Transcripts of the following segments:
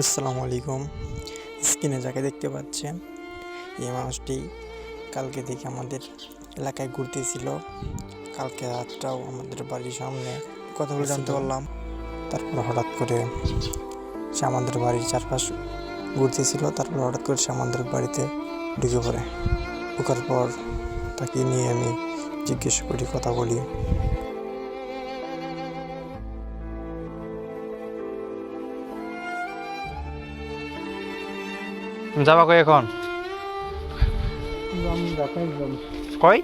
আসসালামু আলাইকুম। স্ক্রিনে যাকে দেখতে পাচ্ছেন এই মানুষটি কালকে থেকে আমাদের এলাকায় ঘুরতেছিল। কালকে রাতটাও আমাদের বাড়ির সামনে কথা বলে জানতে পারলাম। তারপর হঠাৎ করে সে আমাদের বাড়ির চারপাশ ঘুরতেছিল। তারপর হঠাৎ করে সে আমাদের বাড়িতে ঢুকে পড়ে। ঢোকার পর তাকে নিয়ে আমি জিজ্ঞেস করি কথা বলি। যাবা কই এখন? কই?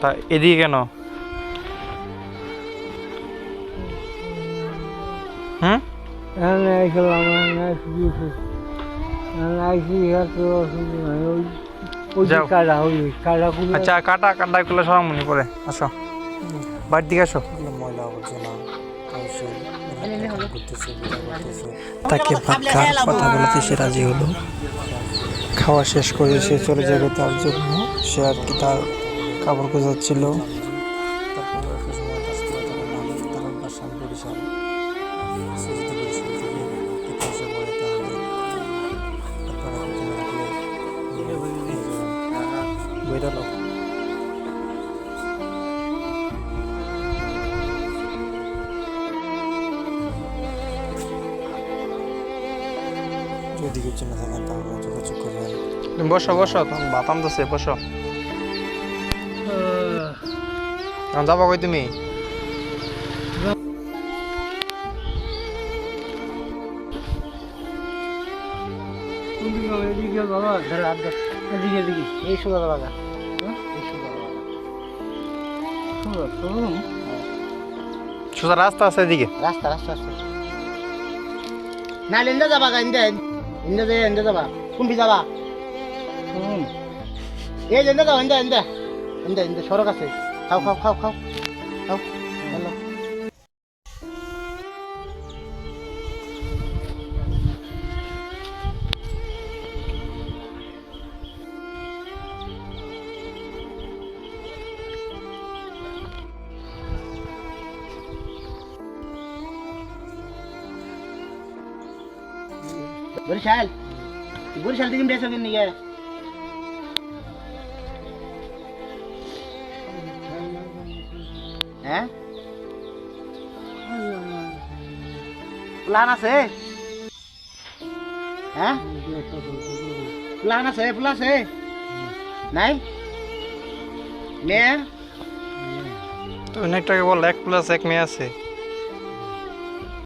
তা এদিকে কেন? হুম। কাটা কাটা আচ্ছা কাটা কাটা গুলো সব মনে পড়ে আসো। বাড়ির দিকে আসো। ময়লা আবর্জনা তাকে খাওয়ার কথা বলতে সে রাজি হলো। খাওয়া শেষ করে সে চলে যাবে তার জন্য। সে আর কি তার কাপড় গোছাচ্ছিল তারপর যদি কিছু না থাকেন তাহলে যোগাযোগ করবেন। বসো বসো তোমার বাতাম বসো। যাবা কই তুমি? এদিকে এদিকে বাবা ধর হাত ধর। এদিকে এদিকে। এই বাগা। সোজা রাস্তা আছে এদিকে। রাস্তা রাস্তা আছে না ইন্দা যাবা গা ইন্দা দে ইন্দা যাবা কোনটি যাবা হুম এই যে ইন্দা যাও ইন্দা ইন্দা ইন্দা ইন্দা সড়ক আছে খাও খাও খাও খাও খাও বরিশাল বরিশাল থেকে বেসো কিন নিয়ে হ্যাঁ? প্লান আছে? হ্যাঁ? প্লান আছে প্লান আছে। নাই? মেয়ে? তুমি একটাকে বল, এক প্লাস এক মেয়ে আছে।